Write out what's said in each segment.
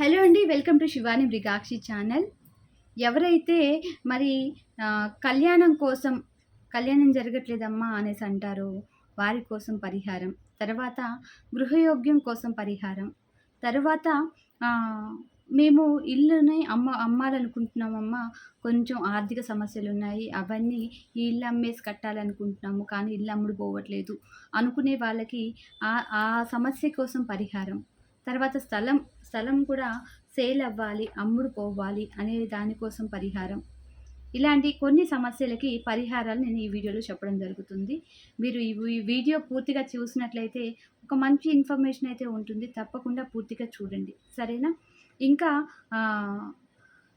Hello అండి welcome to Shivani Mrugakshi channel. ఎవరైతే మరి కళ్యాణం కోసం కళ్యాణం జరగట్లేదమ్మా అనేసి అంటారు వారి కోసం పరిహారం తర్వాత గృహయోగ్యం కోసం పరిహారం తర్వాత మేము ఇల్లుని అమ్మ అమ్మాలనుకుంటున్నామమ్మా కొంచెం ఆర్థిక సమస్యలు ఉన్నాయి అవన్నీ ఈ ఇల్లు అమ్మేసి కట్టాలనుకుంటున్నాము కానీ ఇల్లు అమ్ముడు పోవట్లేదు అనుకునే వాళ్ళకి ఆ ఆ సమస్య కోసం పరిహారం. తర్వాత స్థలం స్థలం కూడా సేల్ అవ్వాలి అమ్ముడు పోవాలి అనే దానికోసం పరిహారం. ఇలాంటి కొన్ని సమస్యలకి పరిహారాలు నేను ఈ వీడియోలో చెప్పడం జరుగుతుంది. మీరు ఈ వీడియో పూర్తిగా చూసినట్లయితే ఒక మంచి ఇన్ఫర్మేషన్ అయితే ఉంటుంది. తప్పకుండా పూర్తిగా చూడండి. సరేనా? ఇంకా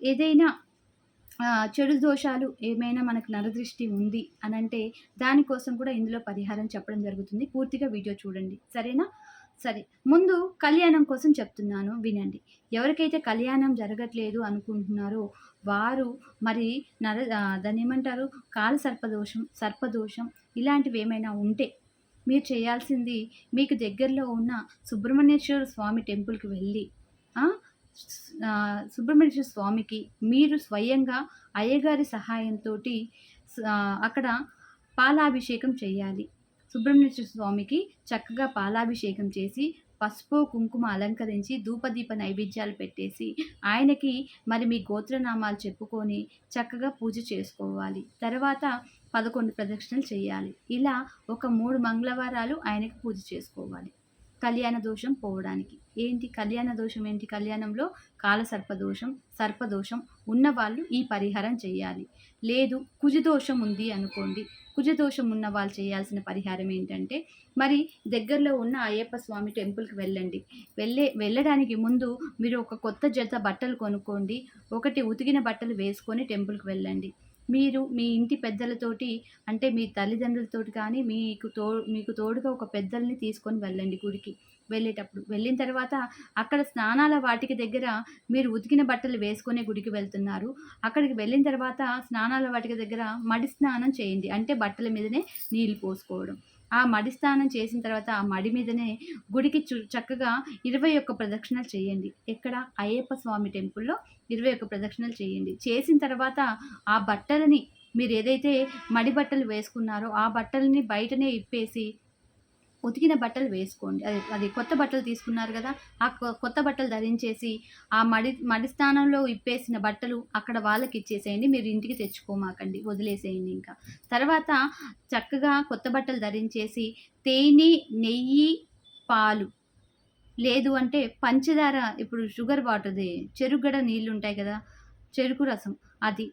ఏదైనా చెడు దోషాలు ఏమైనా మనకు నరదృష్టి ఉంది అనంటే దానికోసం కూడా ఇందులో పరిహారం చెప్పడం జరుగుతుంది. పూర్తిగా వీడియో చూడండి. సరేనా? సరే ముందు కళ్యాణం కోసం చెప్తున్నాను వినండి. ఎవరికైతే కళ్యాణం జరగట్లేదు అనుకుంటున్నారో వారు మరి నర దాన్ని ఏమంటారు? కాల సర్పదోషం సర్పదోషం ఇలాంటివి ఏమైనా ఉంటే మీరు చేయాల్సింది మీకు దగ్గరలో ఉన్న సుబ్రహ్మణ్యేశ్వర స్వామి టెంపుల్కి వెళ్ళి సుబ్రహ్మణ్యేశ్వర స్వామికి మీరు స్వయంగా అయ్యగారి సహాయంతో అక్కడ పాలాభిషేకం చేయాలి. సుబ్రహ్మణ్యేశ్వర స్వామికి చక్కగా పాలాభిషేకం చేసి పసుపు కుంకుమ అలంకరించి ధూపదీప నైవేద్యాలు పెట్టేసి ఆయనకి మరి మీ గోత్రనామాలు చెప్పుకొని చక్కగా పూజ చేసుకోవాలి. తర్వాత పదకొండు ప్రదక్షిణలు చేయాలి. ఇలా ఒక మూడు మంగళవారాలు ఆయనకి పూజ చేసుకోవాలి. కళ్యాణ దోషం పోవడానికి. ఏంటి కళ్యాణ దోషం ఏంటి? కళ్యాణంలో కాల సర్పదోషం సర్పదోషం ఉన్నవాళ్ళు ఈ పరిహారం చేయాలి. లేదు కుజదోషం ఉంది అనుకోండి కుజదోషం ఉన్న వాళ్ళు చేయాల్సిన పరిహారం ఏంటంటే మరి దగ్గరలో ఉన్న అయ్యప్ప స్వామి టెంపుల్కి వెళ్ళండి. వెళ్ళే వెళ్ళడానికి ముందు మీరు ఒక కొత్త జత బట్టలు కొనుక్కోండి. ఒకటి ఉతికిన బట్టలు వేసుకొని టెంపుల్కి వెళ్ళండి. మీరు మీ ఇంటి పెద్దలతోటి అంటే మీ తల్లిదండ్రులతోటి కానీ మీకు తో మీకు తోడుగా ఒక పెద్దల్ని తీసుకొని వెళ్ళండి గుడికి. వెళ్ళేటప్పుడు. వెళ్ళిన తర్వాత అక్కడ స్నానాల వాటికి దగ్గర మీరు ఉతికిన బట్టలు వేసుకునే గుడికి వెళ్తున్నారు. అక్కడికి వెళ్ళిన తర్వాత స్నానాల వాటికి దగ్గర మడి స్నానం చేయండి. అంటే బట్టల మీదనే నీళ్ళు పోసుకోవడం. ఆ మడి స్నానం చేసిన తర్వాత ఆ మడి మీదనే గుడికి చు చక్కగా ఇరవై ఒక్క ప్రదక్షిణలు చేయండి. ఎక్కడ? అయ్యప్ప స్వామి టెంపుల్లో ఇరవై ఒక్క ప్రదక్షిణలు చేయండి. చేసిన తర్వాత ఆ బట్టలని మీరు ఏదైతే మడి బట్టలు వేసుకున్నారో ఆ బట్టలని బయటనే ఇప్పేసి ఉతికిన బట్టలు వేసుకోండి. అది అది కొత్త బట్టలు తీసుకున్నారు కదా ఆ కొ- కొత్త బట్టలు ధరించేసి ఆ మడి మడి స్థానంలో ఇప్పేసిన బట్టలు అక్కడ వాళ్ళకి ఇచ్చేసేయండి. మీరు ఇంటికి తెచ్చుకోమాకండి. వదిలేసేయండి ఇంకా. తర్వాత చక్కగా కొత్త బట్టలు ధరించేసి తేనె నెయ్యి పాలు. లేదు అంటే పంచదార ఇప్పుడు షుగర్ వాటర్ది చెరుగడ నీళ్ళు ఉంటాయి కదా చెరుకు రసం. అది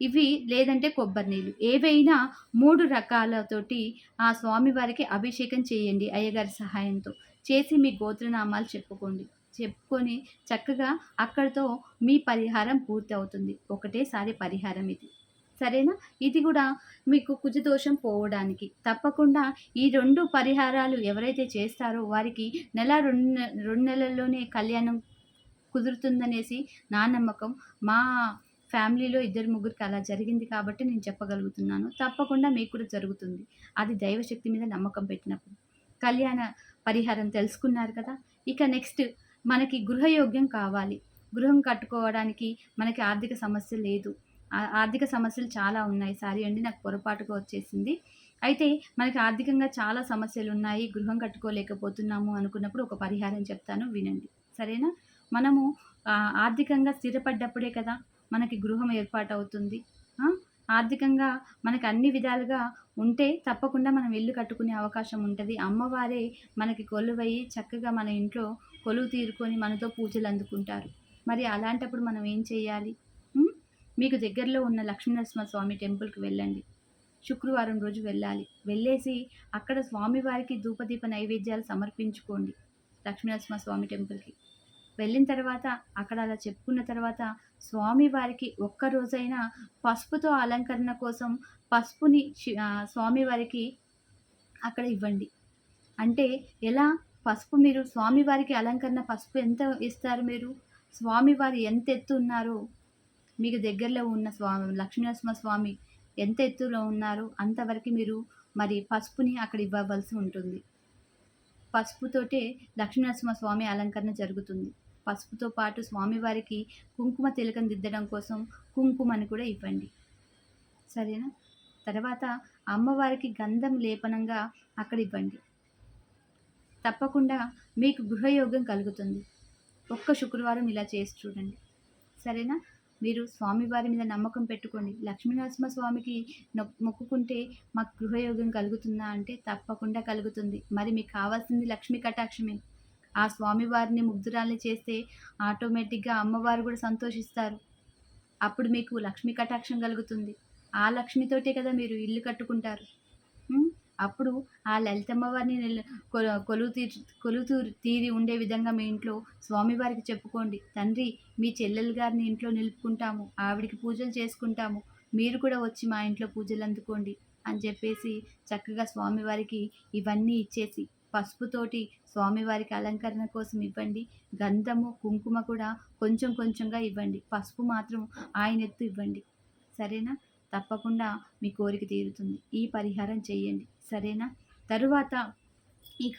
ఇవి లేదంటే కొబ్బరి నీళ్ళు. ఏవైనా మూడు రకాలతోటి ఆ స్వామివారికి అభిషేకం చేయండి అయ్యగారి సహాయంతో. చేసి మీ గోత్రనామాలు చెప్పుకోండి. చెప్పుకొని చక్కగా అక్కడితో మీ పరిహారం పూర్తి అవుతుంది ఒకటేసారి పరిహారం ఇది. సరేనా? ఇది కూడా మీకు కుజదోషం పోవడానికి. తప్పకుండా ఈ రెండు పరిహారాలు ఎవరైతే చేస్తారో వారికి నెల రెండు రెండు నెలల్లోనే కళ్యాణం కుదురుతుందనేసి నా నమ్మకం. మా ఫ్యామిలీలో ఇద్దరు ముగ్గురికి అలా జరిగింది కాబట్టి నేను చెప్పగలుగుతున్నాను. తప్పకుండా మీకు కూడా జరుగుతుంది. అది దైవశక్తి మీద నమ్మకం పెట్టినప్పుడు. కళ్యాణ పరిహారం తెలుసుకున్నారు కదా? ఇక నెక్స్ట్ మనకి గృహయోగ్యం కావాలి. గృహం కట్టుకోవడానికి మనకి ఆర్థిక సమస్య లేదు. ఆర్థిక సమస్యలు చాలా ఉన్నాయి. సారీ అండి నాకు పొరపాటుగా వచ్చేసింది. అయితే మనకి ఆర్థికంగా చాలా సమస్యలు ఉన్నాయి. గృహం కట్టుకోలేకపోతున్నాము అనుకున్నప్పుడు ఒక పరిహారం చెప్తాను వినండి. సరేనా? మనము ఆర్థికంగా స్థిరపడ్డప్పుడే కదా మనకి గృహం ఏర్పాటవుతుంది. ఆర్థికంగా మనకు అన్ని విధాలుగా ఉంటే తప్పకుండా మనం ఇల్లు కట్టుకునే అవకాశం ఉంటుంది. అమ్మవారే మనకి కొలువయ్యి చక్కగా మన ఇంట్లో కొలువు తీరుకొని మనతో పూజలు అందుకుంటారు. మరి అలాంటప్పుడు మనం ఏం చేయాలి? మీకు దగ్గరలో ఉన్న లక్ష్మీనరసింహ స్వామి టెంపుల్కి వెళ్ళండి. శుక్రవారం రోజు వెళ్ళాలి. వెళ్ళేసి అక్కడ స్వామివారికి ధూపదీప నైవేద్యాలు సమర్పించుకోండి లక్ష్మీనరసింహ స్వామి టెంపుల్కి. వెళ్ళిన తర్వాత అక్కడ అలా చెప్పుకున్న తర్వాత స్వామివారికి ఒక్క రోజైనా పసుపుతో అలంకరణ కోసం పసుపుని స్వామి వారికి స్వామివారికి అక్కడ ఇవ్వండి. అంటే ఎలా? పసుపు మీరు స్వామివారికి అలంకరణ పసుపు ఎంత ఇస్తారు మీరు? స్వామివారు ఎంత ఎత్తు ఉన్నారో? మీకు దగ్గరలో ఉన్న స్వామి లక్ష్మీనరసింహ స్వామి ఎంత ఎత్తులో ఉన్నారో? అంతవరకు మీరు మరి పసుపుని అక్కడ ఇవ్వవలసి ఉంటుంది. పసుపుతోటే లక్ష్మీనరసింహ స్వామి అలంకరణ జరుగుతుంది. పసుపుతో పాటు స్వామివారికి కుంకుమ తిలకం దిద్దడం కోసం కుంకుమని కూడా ఇవ్వండి. సరేనా? తర్వాత అమ్మవారికి గంధం లేపనంగా అక్కడ ఇవ్వండి. తప్పకుండా మీకు గృహయోగం కలుగుతుంది. ఒక్క శుక్రవారం ఇలా చేసి చూడండి. సరేనా? మీరు స్వామివారి మీద నమ్మకం పెట్టుకోండి. లక్ష్మీనరసింహ స్వామికి మొక్కుకుంటే మాకు గృహయోగం కలుగుతుందా అంటే తప్పకుండా కలుగుతుంది. మరి మీకు కావాల్సింది లక్ష్మీ కటాక్షమే. ఆ స్వామివారిని ముగ్ధురాల్ని చేస్తే ఆటోమేటిక్గా అమ్మవారు కూడా సంతోషిస్తారు. అప్పుడు మీకు లక్ష్మీ కటాక్షం కలుగుతుంది. ఆ లక్ష్మితోటే కదా మీరు ఇల్లు కట్టుకుంటారు. అప్పుడు ఆ లలితమ్మవారిని కొలువు తీర్ కొలువు తీరి ఉండే విధంగా మీ ఇంట్లో స్వామివారికి చెప్పుకోండి. తండ్రి మీ చెల్లెలు గారిని ఇంట్లో నిలుపుకుంటాము. ఆవిడికి పూజలు చేసుకుంటాము. మీరు కూడా వచ్చి మా ఇంట్లో పూజలు అందుకోండి అని చెప్పేసి చక్కగా స్వామివారికి ఇవన్నీ ఇచ్చేసి పసుపుతోటి స్వామివారికి అలంకరణ కోసం ఇవ్వండి. గంధము కుంకుమ కూడా కొంచెం కొంచెంగా ఇవ్వండి. పసుపు మాత్రం ఆయన ఎత్తు ఇవ్వండి. సరేనా? తప్పకుండా మీ కోరిక తీరుతుంది. ఈ పరిహారం చేయండి. సరేనా? తరువాత ఇక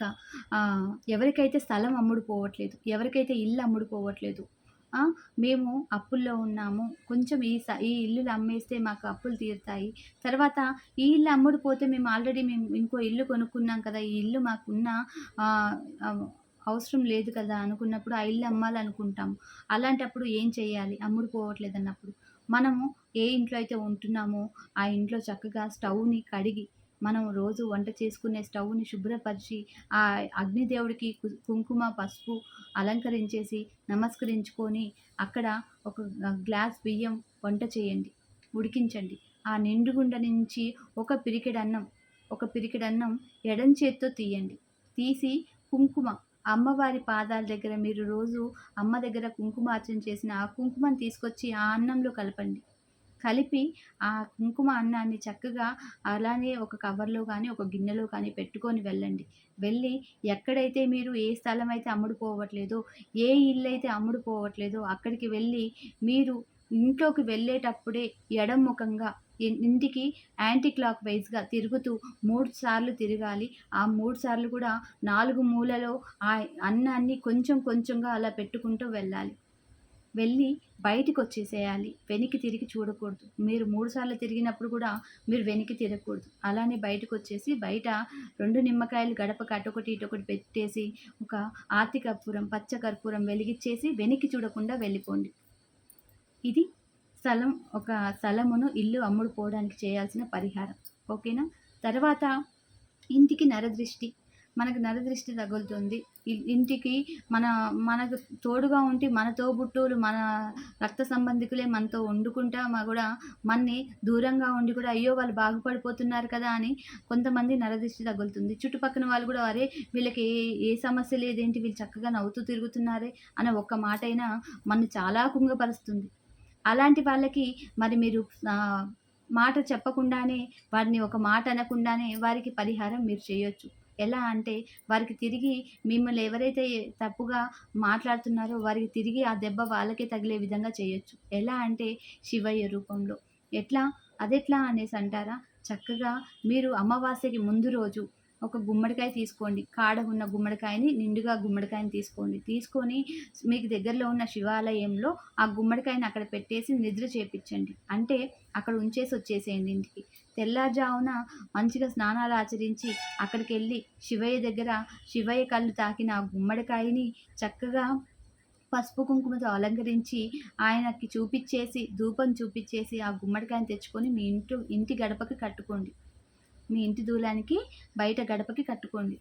ఎవరికైతే స్థలం అమ్ముడు పోవట్లేదు ఎవరికైతే ఇల్లు అమ్ముడు పోవట్లేదు మేము అప్పుల్లో ఉన్నాము. కొంచెం ఈ స ఈ ఇల్లులు అమ్మేస్తే మాకు అప్పులు తీరుతాయి. తర్వాత ఈ ఇల్లు అమ్ముడు పోతే మేము ఆల్రెడీ మేము ఇంకో ఇల్లు కొనుక్కున్నాం కదా ఈ ఇల్లు మాకున్న అవసరం లేదు కదా అనుకున్నప్పుడు ఆ ఇల్లు అమ్మాలనుకుంటాం. అలాంటప్పుడు ఏం చేయాలి? అమ్ముడు పోవట్లేదు అన్నప్పుడు మనము ఏ ఇంట్లో అయితే ఉంటున్నామో ఆ ఇంట్లో చక్కగా స్టవ్ని కడిగి మనం రోజు వంట చేసుకునే స్టవ్ని శుభ్రపరిచి ఆ అగ్నిదేవుడికి కుంకుమ పసుపు అలంకరించేసి నమస్కరించుకొని అక్కడ ఒక గ్లాస్ బియ్యం వంట చేయండి ఉడికించండి. ఆ నిండుగుండ నుంచి ఒక పిరికెడు అన్నం ఒక పిరికిడన్నం ఎడం చేత్తో తీయండి. తీసి కుంకుమ అమ్మవారి పాదాల దగ్గర మీరు రోజు అమ్మ దగ్గర కుంకుమార్చన చేసిన ఆ కుంకుమను తీసుకొచ్చి ఆ అన్నంలో కలపండి. కలిపి ఆ కుంకుమ అన్నాన్ని చక్కగా అలానే ఒక కవర్లో కానీ ఒక గిన్నెలో కానీ పెట్టుకొని వెళ్ళండి. వెళ్ళి ఎక్కడైతే మీరు ఏ స్థలం అయితే అమ్ముడుపోవట్లేదో ఏ ఇల్లు అయితే అమ్ముడు పోవట్లేదో అక్కడికి వెళ్ళి మీరు ఇంట్లోకి వెళ్ళేటప్పుడే ఎడముఖంగా ఇంటికి యాంటీ క్లాక్ వైజ్గా తిరుగుతూ మూడు సార్లు తిరగాలి. ఆ మూడు సార్లు కూడా నాలుగు మూలలో ఆ అన్నాన్ని కొంచెం కొంచెంగా అలా పెట్టుకుంటూ వెళ్ళాలి. వెళ్ళి బయటికి వచ్చేసేయాలి వెనక్కి తిరిగి చూడకూడదు. మీరు మూడుసార్లు తిరిగినప్పుడు కూడా మీరు వెనక్కి తిరగకూడదు. అలానే బయటకు వచ్చేసి బయట రెండు నిమ్మకాయలు గడపకు అటొకటి ఇటొకటి పెట్టేసి ఒక ఆర్తి కర్పూరం పచ్చ కర్పూరం వెలిగించేసి వెనక్కి చూడకుండా వెళ్ళిపోండి. ఇది స్థలం ఒక స్థలమును ఇల్లు అమ్ముడుపోవడానికి చేయాల్సిన పరిహారం. ఓకేనా? తర్వాత ఇంటికి నరదృష్టి. మనకు నరదృష్టి తగులుతుంది. ఇంటికి మన మనకు తోడుగా ఉండి మన తోబుట్టువులు మన రక్త సంబంధికులే మనతో వండుకుంటా మా కూడా మన్ని దూరంగా ఉండి కూడా అయ్యో వాళ్ళు బాగుపడిపోతున్నారు కదా అని కొంతమంది నరదృష్టి తగులుతుంది. చుట్టుపక్కన వాళ్ళు కూడా అరే వీళ్ళకి ఏ ఏ సమస్య లేదేంటి? వీళ్ళు చక్కగా నవ్వుతూ తిరుగుతున్నారే అనే ఒక్క మాట అయినా మన చాలా కుంగపరుస్తుంది. అలాంటి వాళ్ళకి మరి మీరు మాట చెప్పకుండానే వారిని ఒక మాట అనకుండానే వారికి పరిహారం మీరు చేయొచ్చు. ఎలా అంటే వారికి తిరిగి మిమ్మల్ని ఎవరైతే తప్పుగా మాట్లాడుతున్నారో వారికి తిరిగి ఆ దెబ్బ వాళ్ళకే తగిలే విధంగా చేయొచ్చు. ఎలా అంటే శివయ్య రూపంలో. ఎట్లా? అదెట్లా అనేసి అంటారా? చక్కగా మీరు అమావాస్యకి ముందు రోజు ఒక గుమ్మడికాయ తీసుకోండి. కాడ ఉన్న గుమ్మడికాయని నిండుగా గుమ్మడికాయని తీసుకోండి. తీసుకొని మీకు దగ్గరలో ఉన్న శివాలయంలో ఆ గుమ్మడికాయని అక్కడ పెట్టేసి నిద్ర చేపించండి. అంటే అక్కడ ఉంచేసి వచ్చేసేయండి ఇంటికి. తెల్లారుజామున మంచిగా స్నానాలు ఆచరించి అక్కడికి వెళ్ళి శివయ్య దగ్గర శివయ్య కళ్ళు తాకిన గుమ్మడికాయని చక్కగా పసుపు కుంకుమతో అలంకరించి ఆయనకి చూపించేసి ధూపం చూపించేసి ఆ గుమ్మడికాయని తెచ్చుకొని మీ ఇంటి ఇంటి గడపకి కట్టుకోండి. మీ ఇంటి దూలానికి బయట గడపకి కట్టుకోండి.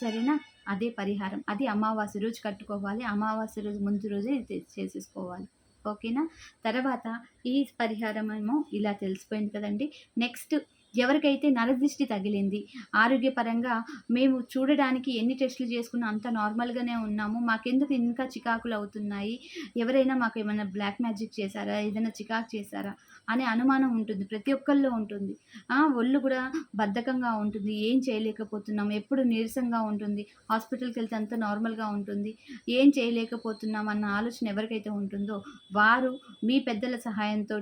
సరేనా? అదే పరిహారం. అది అమావాస్య రోజు కట్టుకోవాలి. అమావాస్య రోజు ముందు రోజే చేసేసుకోవాలి. ఓకేనా? తర్వాత ఈ పరిహారం ఏమో ఇలా తెలిసిపోయింది కదండి. నెక్స్ట్ ఎవరికైతే నరదృష్టి తగిలింది ఆరోగ్యపరంగా మేము చూడడానికి ఎన్ని టెస్టులు చేసుకున్నా అంత నార్మల్గానే ఉన్నాము. మాకెందుకు ఇంకా చికాకులు అవుతున్నాయి? ఎవరైనా మాకు ఏమైనా బ్లాక్ మ్యాజిక్ చేశారా? ఏదైనా చికాకు చేశారా? అనే అనుమానం ఉంటుంది. ప్రతి ఒక్కరిలో ఉంటుంది. ఆ, ఒళ్ళు కూడా బద్ధకంగా ఉంటుంది. ఏం చేయలేకపోతున్నాం? ఎప్పుడు నీరసంగా ఉంటుంది. హాస్పిటల్కి వెళ్తే అంత నార్మల్గా ఉంటుంది. ఏం చేయలేకపోతున్నాం అన్న ఆలోచన ఎవరికైతే ఉంటుందో వారు మీ పెద్దల సహాయంతో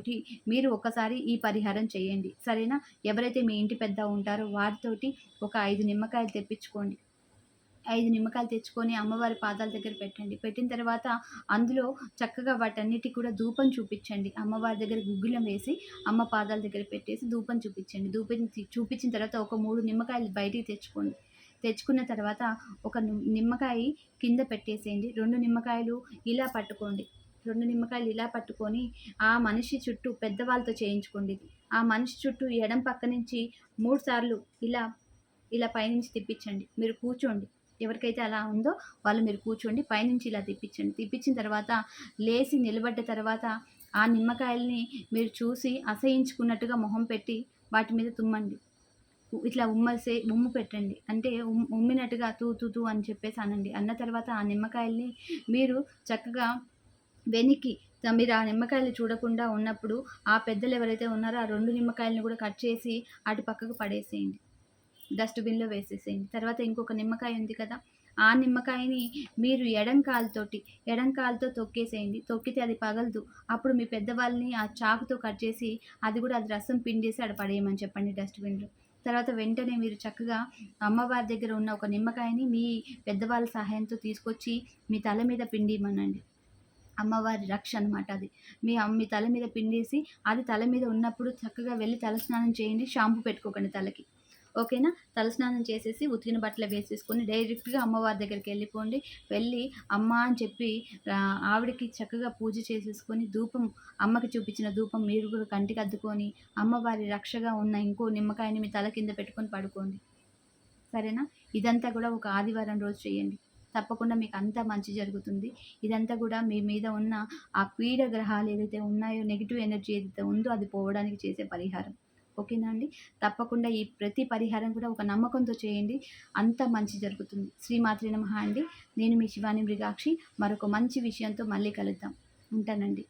మీరు ఒకసారి ఈ పరిహారం చేయండి. సరేనా? ఎవరైతే మీ ఇంటి పెద్ద ఉంటారో వారితోటి ఒక ఐదు నిమ్మకాయలు తెప్పించుకోండి. ఐదు నిమ్మకాయలు తెచ్చుకొని అమ్మవారి పాదాల దగ్గర పెట్టండి. పెట్టిన తర్వాత అందులో చక్కగా వాటన్నిటికి కూడా ధూపం చూపించండి. అమ్మవారి దగ్గర గుగ్గులం వేసి అమ్మ పాదాల దగ్గర పెట్టేసి ధూపం చూపించండి. ధూపం చూపించిన తర్వాత ఒక మూడు నిమ్మకాయలు బయటికి తెచ్చుకోండి. తెచ్చుకున్న తర్వాత ఒక నిమ్మకాయ కింద పెట్టేసేయండి. రెండు నిమ్మకాయలు ఇలా పట్టుకోండి. రెండు నిమ్మకాయలు ఇలా పట్టుకొని ఆ మనిషి చుట్టూ పెద్దవాళ్ళతో చేయించుకోండి. ఆ మనిషి చుట్టూ ఎడం పక్క నుంచి మూడు సార్లు ఇలా ఇలా పైనుంచి తిప్పించండి. మీరు కూర్చోండి. ఎవరికైతే అలా ఉందో వాళ్ళు మీరు కూర్చోండి పైనుంచి ఇలా తిప్పించండి. తిప్పించిన తర్వాత లేచి నిలబడ్డ తర్వాత ఆ నిమ్మకాయల్ని మీరు చూసి అసహించుకున్నట్టుగా మొహం పెట్టి వాటి మీద తుమ్మండి. ఇట్లా ఉమ్మసే ఉమ్ము పెట్టండి. అంటే ఉమ్ ఉమ్మినట్టుగా తూ తూ తూ అని చెప్పేసి అనండి అన్న తర్వాత ఆ నిమ్మకాయల్ని మీరు చక్కగా వెనక్కి మీరు ఆ నిమ్మకాయలు చూడకుండా ఉన్నప్పుడు ఆ పెద్దలు ఎవరైతే ఉన్నారో ఆ రెండు నిమ్మకాయలను కూడా కట్ చేసి అటు పక్కకు పడేసేయండి. డస్ట్బిన్లో వేసేసేయండి. తర్వాత ఇంకొక నిమ్మకాయ ఉంది కదా ఆ నిమ్మకాయని మీరు ఎడం కాలుతోటి ఎడం కాలుతో తొక్కేసేయండి. తొక్కితే అది పగలదు. అప్పుడు మీ పెద్దవాళ్ళని ఆ చాకుతో కట్ చేసి అది కూడా అది రసం పిండేసి అక్కడ పడేయమని చెప్పండి డస్ట్బిన్లో. తర్వాత వెంటనే మీరు చక్కగా అమ్మవారి దగ్గర ఉన్న ఒక నిమ్మకాయని మీ పెద్దవాళ్ళ సహాయంతో తీసుకొచ్చి మీ తల మీద పిండిమనండి అమ్మవారి రక్ష అనమాట అది. మీ అమ్- మీ తల మీద పిండేసి అది తల మీద ఉన్నప్పుడు చక్కగా వెళ్ళి తలస్నానం చేయండి. షాంపూ పెట్టుకోకండి తలకి. ఓకేనా? తలస్నానం చేసేసి ఉతికిన బట్టలు వేసేసుకొని డైరెక్ట్గా అమ్మవారి దగ్గరికి వెళ్ళిపోండి. వెళ్ళి అమ్మ అని చెప్పి ఆవిడకి చక్కగా పూజ చేసేసుకొని ధూపం అమ్మకి చూపించిన ధూపం మీరు కూడా కంటికి అద్దుకొని అమ్మవారి రక్షగా ఉన్న ఇంకో నిమ్మకాయని మీ తల కింద పెట్టుకొని పడుకోండి. సరేనా? ఇదంతా కూడా ఒక ఆదివారం రోజు చేయండి. తప్పకుండా మీకు అంతా మంచి జరుగుతుంది. ఇదంతా కూడా మీ మీద ఉన్న ఆ పీడ గ్రహాలు ఏదైతే ఉన్నాయో నెగిటివ్ ఎనర్జీ ఏదైతే ఉందో అది పోవడానికి చేసే పరిహారం. ఓకేనా అండి? తప్పకుండా ఈ ప్రతి పరిహారం కూడా ఒక నమ్మకంతో చేయండి. అంత మంచి జరుగుతుంది. శ్రీమాత్రి నమః అండి. నేను మీ శివాని మృగాక్షి. మరొక మంచి విషయంతో మళ్ళీ కలుద్దాం. ఉంటానండి.